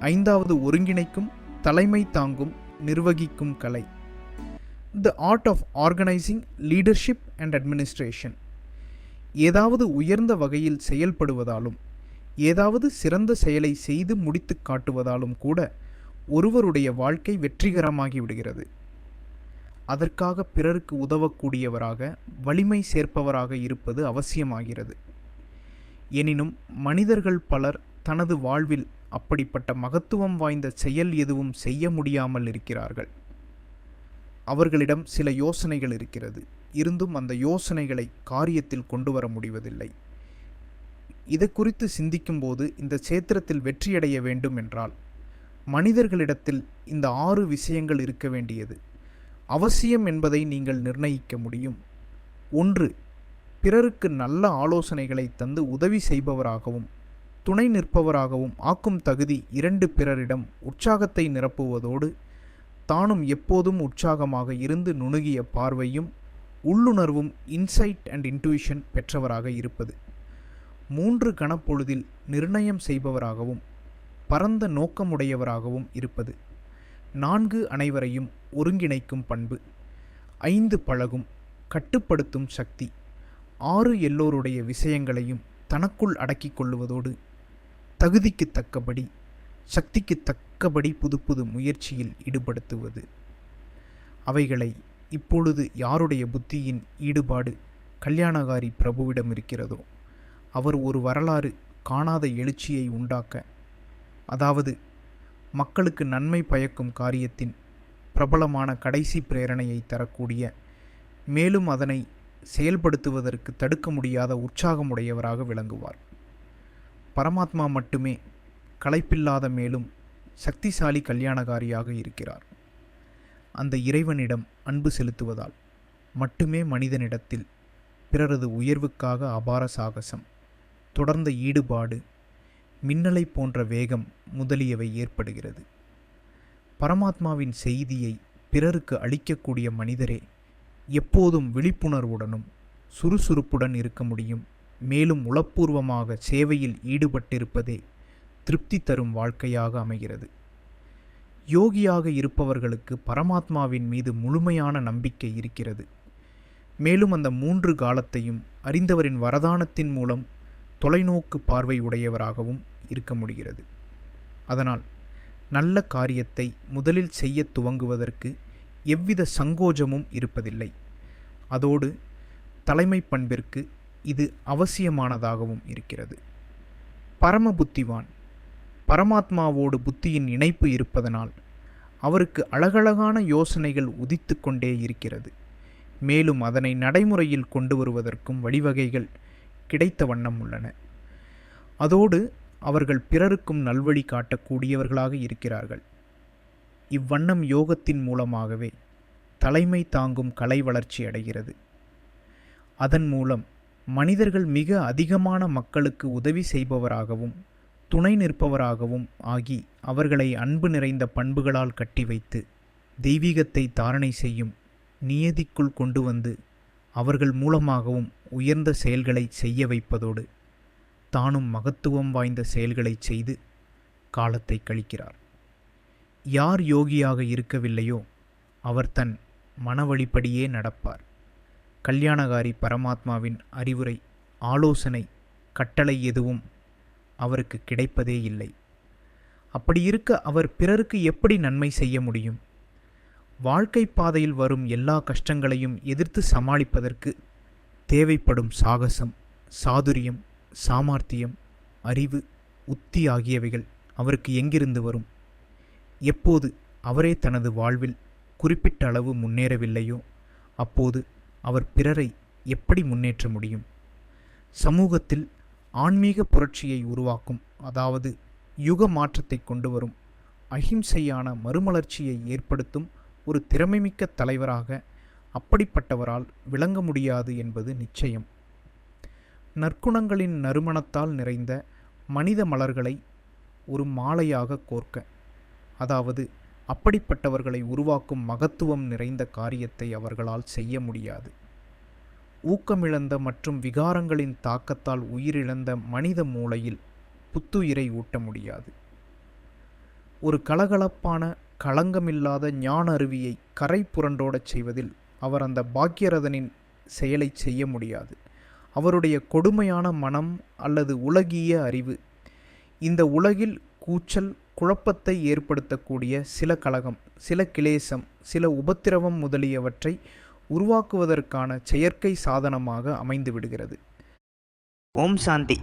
ஐந்தாவது ஒருங்கிணைக்கும் தலைமை தாங்கும் நிர்வகிக்கும் கலை. The art of organising leadership and administration ஏதாவது உயர்ந்த வகையில் செயல்படுவதாலும் ஏதாவது சிறந்த செயலை செய்து முடித்து காட்டுவதாலும் கூட ஒருவருடைய வாழ்க்கை வெற்றிகரமாகி விடுகிறது அதற்காக பிறருக்கு உதவக்கூடியவராக வலிமை சேர்ப்பவராக இருப்பது அவசியமாகிறது. எனினும் மனிதர்கள் பலர் தனது வாழ்வில் அப்படிப்பட்ட மகத்துவம் வாய்ந்த செயல் எதுவும் செய்ய முடியாமல் இருக்கிறார்கள். அவர்களிடம் சில யோசனைகள் இருக்கிறது. இருந்தும் அந்த யோசனைகளை காரியத்தில் கொண்டு வர முடிவதில்லை. இது குறித்து சிந்திக்கும்போது இந்த சேத்திரத்தில் வெற்றியடைய வேண்டும் என்றால் மனிதர்களிடத்தில் இந்த ஆறு விஷயங்கள் இருக்க வேண்டியது. அவசியம் என்பதை நீங்கள் நிர்ணயிக்க முடியும். ஒன்று பிறருக்கு நல்ல ஆலோசனைகளை தந்து உதவி செய்பவராகவும் துணை நிற்பவராகவும் ஆக்கும் தகுதி இரண்டு பிறரிடம் உற்சாகத்தை நிரப்புவதோடு தானும் எப்போதும் உற்சாகமாக இருந்து நுணுகிய பார்வையும் உள்ளுணர்வும் இன்சைட் அண்ட் இன்ட்யூஷன் பெற்றவராக இருப்பது. மூன்று கணப்பொழுதில் நிர்ணயம் செய்பவராகவும் பரந்த நோக்கமுடையவராகவும் இருப்பது. நான்கு அனைவரையும் ஒருங்கிணைக்கும் பண்பு. ஐந்து பழகும் கட்டுப்படுத்தும் சக்தி. ஆறு எல்லோருடைய விஷயங்களையும் தனக்குள் அடக்கிக் கொள்ளுவதோடு தகுதிக்கு தக்கபடி சக்திக்கு தக்கபடி புது புது முயற்சியில் ஈடுபடுத்துவது. அவைகளை இப்பொழுது யாருடைய புத்தியின் ஈடுபாடு கல்யாணகாரி பிரபுவிடம் இருக்கிறதோ அவர் ஒரு வரலாறு காணாத எழுச்சியை உண்டாக்க அதாவது மக்களுக்கு நன்மை பயக்கும் காரியத்தின் பிரபலமான கடைசி பிரேரணையை தரக்கூடிய மேலும் அதனை செயல்படுத்துவதற்கு தடுக்க முடியாத உற்சாகமுடையவராக விளங்குவார். பரமாத்மா மட்டுமே களைப்பில்லாத மேலும் சக்திசாலி கல்யாணகாரியாக இருக்கிறார். அந்த இறைவனிடம் அன்பு செலுத்துவதால் மட்டுமே மனிதனிடத்தில் பிறரது உயர்வுக்காக அபார சாகசம் தொடர்ந்த ஈடுபாடு மின்னலை போன்ற வேகம் முதலியவை ஏற்படுகிறது. பரமாத்மாவின் செய்தியை பிறருக்கு அளிக்கக்கூடிய மனிதரே எப்போதும் விழிப்புணர்வுடனும் சுறுசுறுப்புடன் இருக்க முடியும். மேலும் உளப்பூர்வமாக சேவையில் ஈடுபட்டிருப்பதே திருப்தி தரும் வாழ்க்கையாக அமைகிறது. யோகியாக இருப்பவர்களுக்கு பரமாத்மாவின் மீது முழுமையான நம்பிக்கை இருக்கிறது. மேலும் அந்த மூன்று காலத்தையும் அறிந்தவரின் வரதானத்தின் மூலம் தொலைநோக்கு பார்வை உடையவராகவும் இருக்க முடிகிறது. அதனால் நல்ல காரியத்தை முதலில் செய்ய துவங்குவதற்கு எவ்வித சங்கோஜமும் இருப்பதில்லை. அதோடு தலைமை பண்பிற்கு இது அவசியமானதாகவும் இருக்கிறது. பரம புத்திவான் பரமாத்மாவோடு புத்தியின் இணைப்பு இருப்பதனால் அவருக்கு அழகழகான யோசனைகள் உதித்து கொண்டே இருக்கிறது. மேலும் அதனை நடைமுறையில் கொண்டு வருவதற்கும் வழிவகைகள் கிடைத்த வண்ணம் உள்ளன. அதோடு அவர்கள் பிறருக்கும் நல்வழி காட்டக்கூடியவர்களாக இருக்கிறார்கள். இவ்வண்ணம் யோகத்தின் மூலமாகவே தலைமை தாங்கும் கலை வளர்ச்சி அடைகிறது. அதன் மூலம் மனிதர்கள் மிக அதிகமான மக்களுக்கு உதவி செய்பவராகவும் துணை நிற்பவராகவும் ஆகி அவர்களை அன்பு நிறைந்த பண்புகளால் கட்டி வைத்து தெய்வீகத்தை தாரணை செய்யும் நியதிக்குள் கொண்டு வந்து அவர்கள் மூலமாகவும் உயர்ந்த செயல்களை செய்ய வைப்பதோடு தானும் மகத்துவம் வாய்ந்த செயல்களை செய்து காலத்தை கழிக்கிறார். யார் யோகியாக இருக்கவில்லையோ அவர் தன் மனவழிப்படியே நடப்பார். கல்யாணகாரி பரமாத்மாவின் அறிவுரை ஆலோசனை கட்டளை எதுவும் அவருக்கு கிடைப்பதே இல்லை. அப்படி இருக்க அவர் பிறருக்கு எப்படி நன்மை செய்ய முடியும்? வாழ்க்கை பாதையில் வரும் எல்லா கஷ்டங்களையும் எதிர்த்து சமாளிப்பதற்கு தேவைப்படும் சாகசம் சாதுரியம் சாமர்த்தியம் அறிவு உத்தி ஆகியவைகள் அவருக்கு எங்கிருந்து வரும்? எப்போது அவரே தனது வாழ்வில் குறிப்பிட்ட அளவு முன்னேறவில்லையோ அப்போது அவர் பிறரை எப்படி முன்னேற்ற முடியும்? சமூகத்தில் ஆன்மீக புரட்சியை உருவாக்கும் அதாவது யுக மாற்றத்தை கொண்டு வரும் அஹிம்சையான மறுமலர்ச்சியை ஏற்படுத்தும் ஒரு திறமைமிக்க தலைவராக அப்படிப்பட்டவரால் விளங்க முடியாது என்பது நிச்சயம். நற்குணங்களின் நறுமணத்தால் நிறைந்த மனித மலர்களை ஒரு மாலையாக கோர்க்க அதாவது அப்படிப்பட்டவர்களை உருவாக்கும் மகத்துவம் நிறைந்த காரியத்தை அவர்களால் செய்ய முடியாது. ஊக்கமிழந்த மற்றும் விகாரங்களின் தாக்கத்தால் உயிரிழந்த மனித மூளையில் புத்துயிரை ஊட்ட முடியாது. ஒரு கலகலப்பான களங்கமில்லாத ஞான அருவியை கரை புரண்டோடச் செய்வதில் அவர் அந்த பாக்கியரதனின் செயலை செய்ய முடியாது. அவருடைய கொடுமையான மனம் அல்லது உலகிய அறிவு இந்த உலகில் கூச்சல் குழப்பத்தை ஏற்படுத்தக்கூடிய சில கலகம் சில கிளேசம் சில உபத்திரவம் முதலியவற்றை உருவாக்குவதற்கான செயற்கை சாதனமாக அமைந்து விடுகிறது ஓம் சாந்தி.